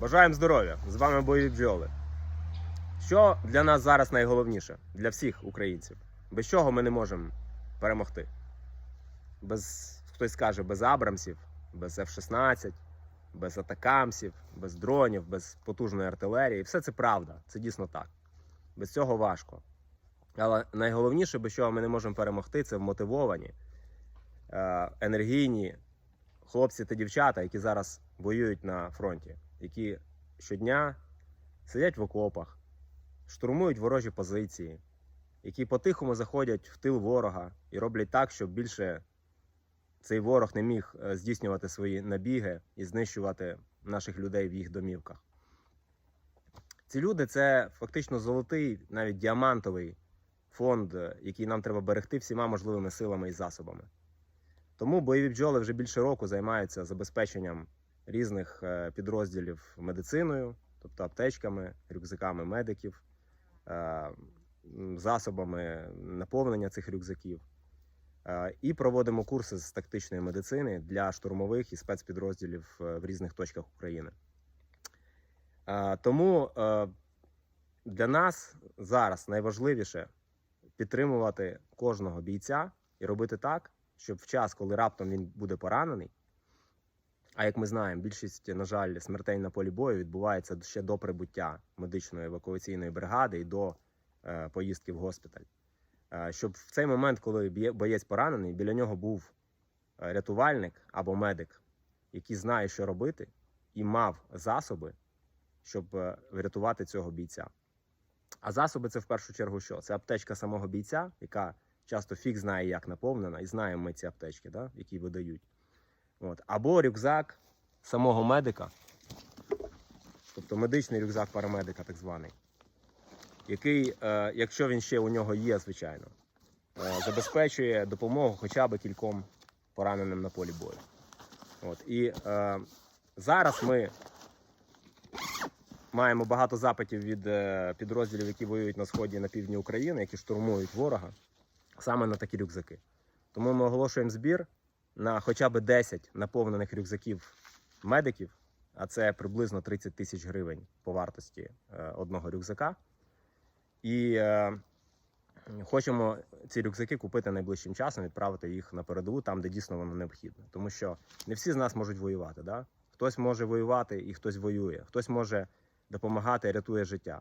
Бажаємо здоров'я! З вами бойові бджоли. Що для нас зараз найголовніше? Для всіх українців? Без чого ми не можемо перемогти? Без, хтось скаже, без Абрамсів, без F-16, без атакамсів, без дронів, без потужної артилерії. Все це правда, це дійсно так. Без цього важко. Але найголовніше, без чого ми не можемо перемогти, це вмотивовані, е, енергійні хлопці та дівчата, які зараз воюють на фронті, які щодня сидять в окопах, штурмують ворожі позиції, які по-тихому заходять в тил ворога і роблять так, щоб більше цей ворог не міг е, здійснювати свої набіги і знищувати наших людей в їх домівках. Ці люди це фактично золотий, навіть діамантовий фонд, е, який нам треба берегти всіма можливими силами і засобами. Тому бойові бджоли вже більше року займаються забезпеченням різних е, підрозділів медициною, тобто аптечками, рюкзаками медиків, е, засобами наповнення цих рюкзаків. Е, І проводимо курси з тактичної медицини для штурмових і спецпідрозділів в різних точках України. Тому для нас зараз найважливіше підтримувати кожного бійця і робити так, щоб в час, коли раптом він буде поранений, а як ми знаємо, більшість, на жаль, смертей на полі бою відбувається ще до прибуття медичної евакуаційної бригади і до е, поїздки в госпіталь. Е, щоб в цей момент, коли боєць поранений, біля нього був е, рятувальник або медик, який знає, що робити, і мав засоби, щоб е, врятувати цього бійця. А засоби це в першу чергу що? Це аптечка самого бійця, яка часто фіг знає, як наповнена, і знаємо ми ці аптечки, да, які видають. От. Або рюкзак самого медика, тобто медичний рюкзак парамедика, так званий, який, е, якщо він ще у нього є, звичайно, е, забезпечує допомогу хоча б кільком пораненим на полі бою. От. І е, зараз ми маємо багато запитів від е, підрозділів, які воюють на сході і на півдні України, які штурмують ворога, саме на такі рюкзаки. Тому ми оголошуємо збір на хоча б 10 наповнених рюкзаків медиків, а це приблизно 30 тисяч гривень по вартості е, одного рюкзака. І е, хочемо ці рюкзаки купити найближчим часом, відправити їх на передову, там, де дійсно воно необхідно. Тому що не всі з нас можуть воювати. Да? Хтось може воювати і хтось воює, хтось може допомагати, рятує життя.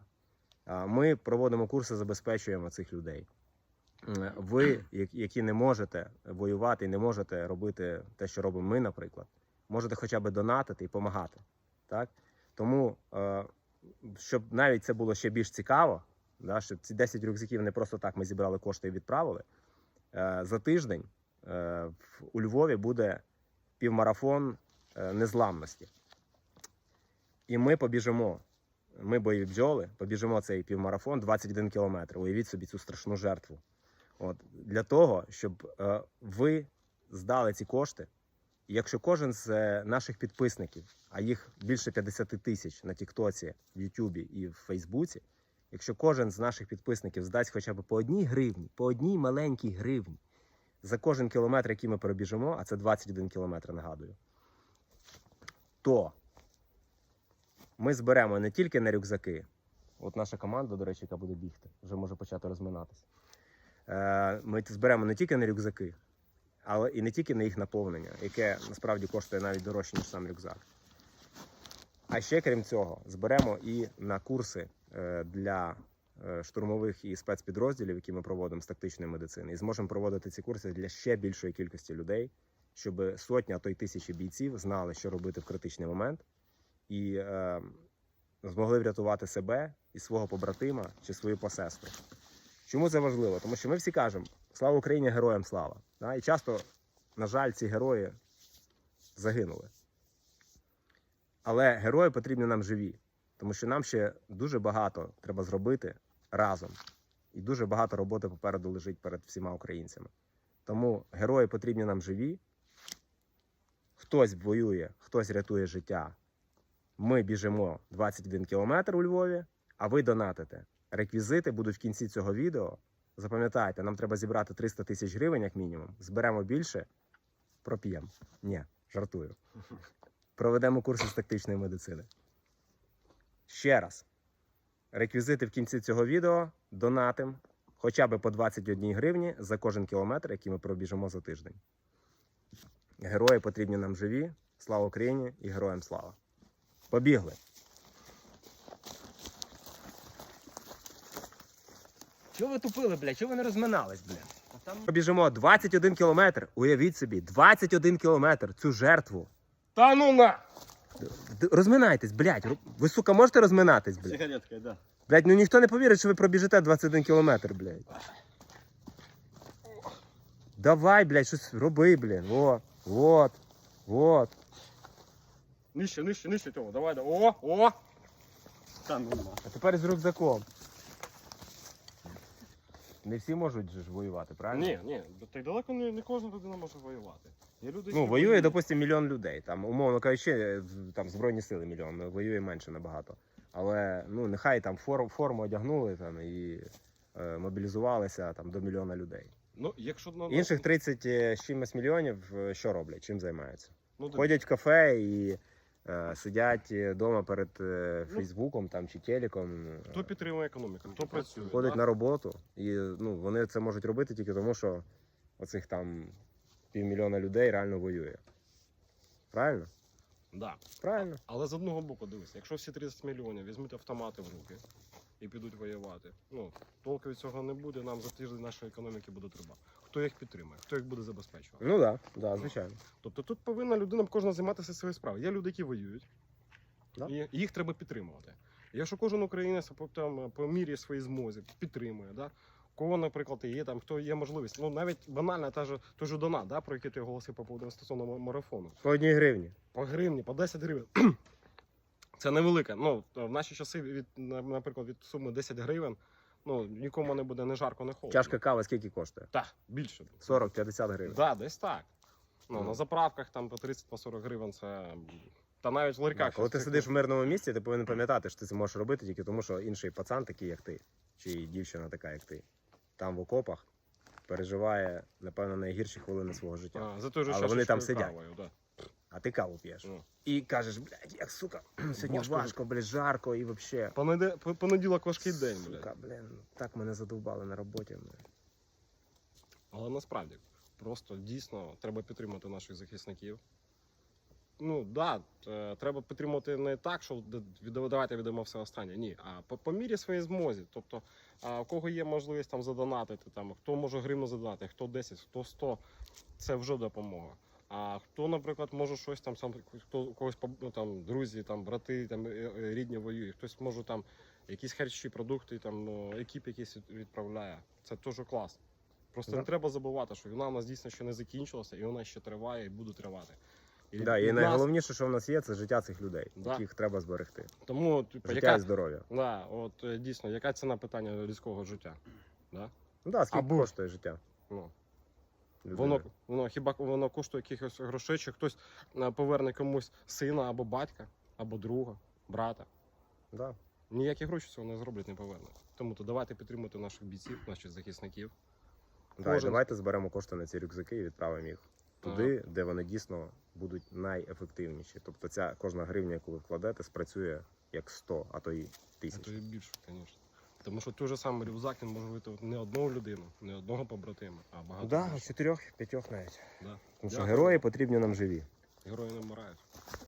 Ми проводимо курси, забезпечуємо цих людей. М, Ви, які не можете воювати і не можете робити те, що робимо ми, наприклад, можете хоча б донатити і допомагати. Так? Тому, е, щоб навіть це було ще більш цікаво, да, щоб ці 10 рюкзаків не просто так ми зібрали кошти і відправили. е, За тиждень е, у Львові буде півмарафон е, незламності. І ми побіжимо. Ми бойові бджоли, побіжимо цей півмарафон 21 кілометр. Уявіть собі цю страшну жертву. От для того, щоб е, ви здали ці кошти. Якщо кожен з е, наших підписників, а їх більше 50 тисяч на Тіктоці, в Ютубі і в Фейсбуці, якщо кожен з наших підписників здасть хоча б по одній гривні, по одній маленькій гривні за кожен кілометр, який ми пробіжимо, а це 21 кілометр, нагадую, то ми зберемо не тільки на рюкзаки. От наша команда, до речі, яка буде бігти, вже може почати розминатися. Е, Ми зберемо не тільки на рюкзаки, але і не тільки на їх наповнення, яке насправді коштує навіть дорожче, ніж сам рюкзак. А ще крім цього, зберемо і на курси е, для е, штурмових і спецпідрозділів, які ми проводимо з тактичної медицини, і зможемо проводити ці курси для ще більшої кількості людей, щоб сотня, а то й тисячі бійців знали, що робити в критичний момент, і е, змогли врятувати себе і свого побратима чи свою посестру. Чому це важливо? Тому що ми всі кажемо слава Україні, героям слава. Да? І часто, на жаль, ці герої загинули. Але герої потрібні нам живі, тому що нам ще дуже багато треба зробити разом. І дуже багато роботи попереду лежить перед всіма українцями. Тому герої потрібні нам живі. Хтось воює, хтось рятує життя. Ми біжимо 21 кілометр у Львові, а ви донатите. Реквізити будуть в кінці цього відео. Запам'ятайте, нам треба зібрати 300 тисяч гривень, як мінімум. Зберемо більше, проп'ємо. Ні, жартую. Проведемо курси з тактичної медицини. Ще раз. Реквізити в кінці цього відео донатим хоча б по 21 гривні за кожен кілометр, який ми пробіжимо за тиждень. Герої потрібні нам живі. Слава Україні і героям слава! Побігли! Чого ви тупили, блядь? Чого ви не розминались, блядь? Побіжимо 21 кілометр. Уявіть собі, 21 кілометр цю жертву. Та ну на! Д- Розминайтесь, блядь. Ру- Ви, сука, можете розминатись, блядь? Сигареткой, да. Блядь, ну ніхто не повірить, що ви пробіжите 21 кілометр, блядь. Давай, блядь, щось роби, блін. О, вот, вот. Нижче, нижче, нижче того. Давай, да. О, о! Та ну на. А тепер з рюкзаком. Не всі можуть же ж воювати, правильно? Ні, ні, так далеко не, не кожна людина може воювати. Є люди, Ну, які воює, допустимо, мільйон людей. Там, умовно кажучи, там Збройні сили мільйон, воює менше набагато. Але ну, нехай там форму, форму одягнули там, і е, мобілізувалися там, до мільйона людей. Ну, якщо на Інших 30 з чимось мільйонів е, що роблять? Чим займаються? ну, Ходять в кафе і е, сидять вдома перед е, Ну, Фейсбуком там, чи телеком. е, Хто підтримує економіку, хто працює. ходять да? на роботу, і ну, вони це можуть робити тільки тому, що оцих там півмільйона людей реально воює. Правильно? Да. Правильно. Але з одного боку, дивись, якщо всі 30 мільйонів візьмуть автомати в руки і підуть воювати, ну толку від цього не буде. Нам за тиждень нашої економіки буде треба. Хто їх підтримує, хто їх буде забезпечувати? Ну так, да, да, звичайно. Тобто тут повинна людина кожна займатися своєю справою. Є люди, які воюють, Да. і їх треба підтримувати. Якщо кожен українець по, там, по мірі своїй змозі підтримує, да? кого, наприклад, є там, хто є можливість, ну навіть банальна та ж той же донат, да, про який ти оголосив по поводу стосовно марафону. По одній гривні. По гривні, по 10 гривень. Це невелике. Ну, в наші часи, від, наприклад, від суми 10 гривень, ну, нікому не буде не жарко, не холодно. Чашка кави скільки коштує? Так, більше. 40-50 гривень. Да, десь так. Ну, Ну. на заправках там по 30-40 гривень це. Та навіть в ларьках. Коли ти сидиш в мирному місці, ти повинен пам'ятати, що ти це можеш робити тільки тому, що інший пацан такий, як ти, чи дівчина така, як ти, там в окопах переживає, напевно, найгірші хвилини свого життя. А, за той же Але вони там сидять. кавою, да. А ти каву п'єш. Ну. І кажеш, блядь, як сука, сьогодні Важко важко, блядь, жарко і взагалі. Понеде- Понеділок важкий день, Сука, блін, так мене задовбали на роботі. блядь. Але насправді просто дійсно треба підтримати наших захисників. Ну да, е, треба підтримувати не так, що давайте віддамо все останнє. Ні, а по, по мірі своєї змозі. Тобто, а, у кого є можливість там задонатити, там хто може гривну задонати, хто 10, хто 100, це вже допомога. А хто, наприклад, може щось там, сам хто когось ну, там друзі, там брати, там е, е, рідні воюють, хтось може там якісь харчі, продукти, там ну, екіп якийсь відправляє. Це теж клас. Просто Да. не треба забувати, що вона у нас дійсно ще не закінчилася, і вона ще триває і буде тривати. І, Да, і нас- найголовніше, що в нас є, це життя цих людей, Да. яких треба зберегти. тому типу, Життя яка, і здоров'я. да, от е, дійсно, яка ціна питання людського життя? Да? Ну да, скільки Або- коштує життя? Ну? Воно, воно хіба воно коштує якихось грошей, чи хтось е, поверне комусь сина або батька, або друга, брата. Да. Ніякі гроші цього не зроблять, не повернуть. Тому то давайте підтримувати наших бійців, наших захисників. Да, Кожен- давайте зберемо кошти на ці рюкзаки і відправимо їх туди, де вони дійсно будуть найефективніші. Тобто ця кожна гривня, яку ви вкладете, спрацює як 100, а то і А тисяч. то і більше, звісно. Тому що той же самий рюкзак він може вийти не одного людину, не одного побратима, а багато. Да, більше. чотирьох, п'ятьох навіть. Да. Тому що Дякую. герої потрібні нам живі. Герої не вмирають.